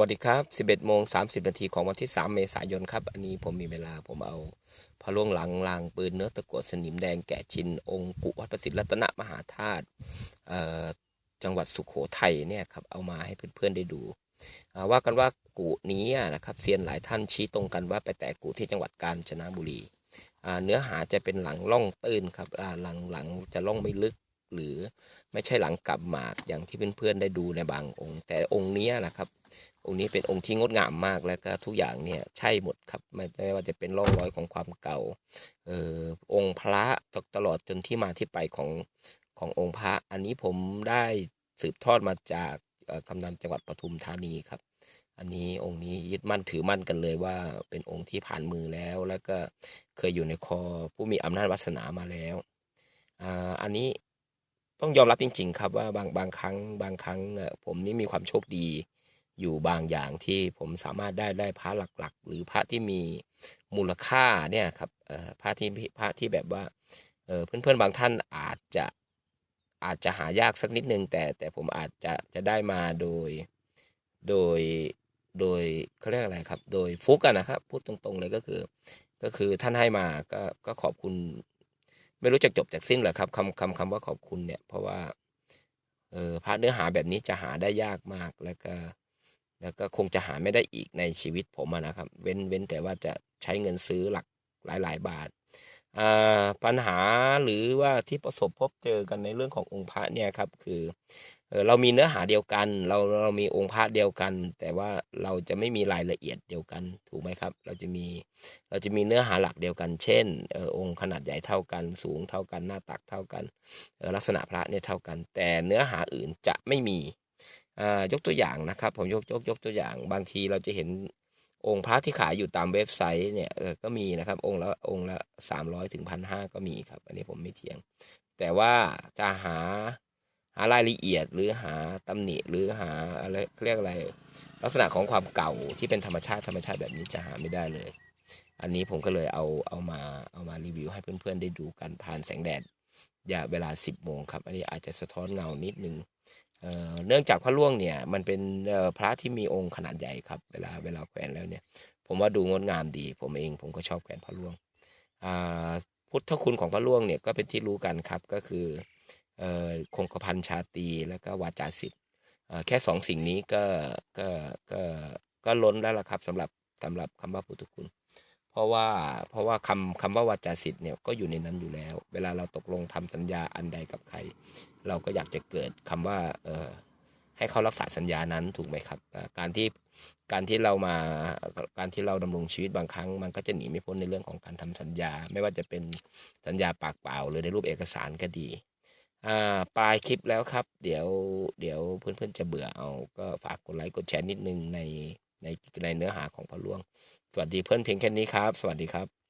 วัสดีครับ 11โมง30 นาทีของวันที่ 3 เมษายนครับ อันนี้ผมมีเวลาผมเอาพระล่วงหลังลางปืนเนื้อตะกั่วสนิมแดงแกะชิน องค์กุวัดประสิทธิ์รัตนมหาธาตุจังหวัดสุขโขทัยเนี่ยครับ เอามาให้เพื่อนๆได้ดู ว่ากันว่ากุนี้นะครับเซียนหลายท่านชี้ตรงกันว่าไปแตกกุที่จังหวัดกาญจนบุรี เนื้อหาจะเป็นหลังล่องตื้นครับหลังหลังจะล่องไม่ลึก หรือไม่ใช่หลังกลับหมากอย่างที่เพื่อนๆได้ดูในบางองค์ แต่องค์นี้นะครับ องค์นี้เป็นองค์ที่งดงามมากแล้วก็ทุกอย่างเนี่ยใช่หมดครับไม่ไม่ว่าจะเป็นร่องรอยของความเก่าเออองค์พระตลอดจนที่มาที่ไปของขององค์พระ อันนี้ผมได้สืบทอดมาจากกำนันจังหวัดปทุมธานีครับ อันนี้องค์นี้ยึดมั่นถือมั่นกันเลยว่าเป็นองค์ที่ผ่านมือแล้ว แล้วก็เคยอยู่ในคอผู้มีอำนาจวาสนามาแล้วอ่าอันนี้ ต้องยอมรับจริง ๆ ครับว่าบางบางครั้งบางครั้งผมนี่มีความโชคดีอยู่บางอย่างที่ผมสามารถได้ได้พระหลักๆ หรือพระที่มีมูลค่าเนี่ยครับพระที่พระที่แบบว่าเออเพื่อนๆบางท่านอาจจะอาจจะหายากสักนิดนึงแต่แต่ผมอาจจะจะได้มาโดยโดยโดยเขาเรียกอะไรครับ โดยฟุกกันนะครับ พูดตรงๆเลยก็คือ ก็คือท่านให้มาก็ก็ขอบคุณ ไม่รู้จะจบจากสิ้นหรอครับคำคำคำว่าขอบคุณเนี่ย เพราะว่าเออพระเนื้อหาแบบนี้จะหาได้ยากมากแล้วก็ แล้วก็คงจะหาไม่ได้อีกในชีวิตผมนะครับ เว้นเว้นแต่ว่าจะใช้เงินซื้อหลักหลายหลายบาท ปัญหาหรือว่าที่ประสบพบเจอกันในเรื่องขององค์พระเนี่ยครับคือเอเรามีเนื้อหาเดียวกัน เราเรามีองค์พระเดียวกัน แต่ว่าเราจะไม่มีรายละเอียดเดียวกันถูกไหมครับ เราจะมีเราจะมีเนื้อหาหลักเดียวกัน เช่นอองค์ขนาดใหญ่เท่ากัน สูงเท่ากันหน้าตักเท่ากันลักษณะพระเนี่ยเท่ากัน แต่เนื้อหาอื่นจะไม่มียกตัวอย่างนะครับผมยกยกยกตัวอย่างบางทีเราจะเห็น องค์พระที่ขายอยู่ตามเว็บไซต์เนี่ยก็มีนะครับองค์ละองค์ละสามร้อยถึงพันห้าก็มีครับ อันนี้ผมไม่เถียง แต่ว่าจะหาหารายละเอียดหรือหาตำหนิหรือหาอะไรเขาเรียกอะไร ลักษณะของความเก่าที่เป็นธรรมชาติธรรมชาติแบบนี้จะหาไม่ได้เลย อันนี้ผมก็เลยเอาเอามาเอามารีวิวให้เพื่อนๆได้ดูกันผ่านแสงแดดอย่าเวลา 10โมงครับ อันนี้อาจจะสะท้อนเงานิดนึง เนื่องจากพระล่วงเนี่ยมันเป็นพระที่มีองค์ขนาดใหญ่ครับเวลาเวลาแขวนแล้วเนี่ย ผมว่าดูงดงามดี ผมเองผมก็ชอบแขวนพระล่วงพุทธคุณของพระล่วงเนี่ยก็เป็นที่รู้กันครับก็คืออคงกระพันชาตีแล้วก็วาจาสิทธิ์แค่สองสิ่งนี้ก็ก็ก็ก็ล้นแล้วล่ะครับสำหรับสำหรับคำว่าพุทธคุณ เพราะว่าเพราะว่าคำคำว่าวาจาสิทธิ์เนี่ยก็อยู่ในนั้นอยู่แล้ว เวลาเราตกลงทำสัญญาอันใดกับใคร เราก็อยากจะเกิดคำว่าเออให้เขารักษาสัญญานั้นถูกไหมครับ การที่การที่เรามาการที่เราดำรงชีวิตบางครั้ง มันก็จะหนีไม่พ้นในเรื่องของการทำสัญญา ไม่ว่าจะเป็นสัญญาปากเปล่า หรือในรูปเอกสารก็ดีอ่าปลายคลิปแล้วครับ เดี๋ยวเดี๋ยวเพื่อนๆจะเบื่อเอาก็ฝากกดไลค์กดแชร์นิดนึงในในในเนื้อหาของพะล่วง สวัสดีเพื่อนเพียงแค่นี้ครับ สวัสดีครับ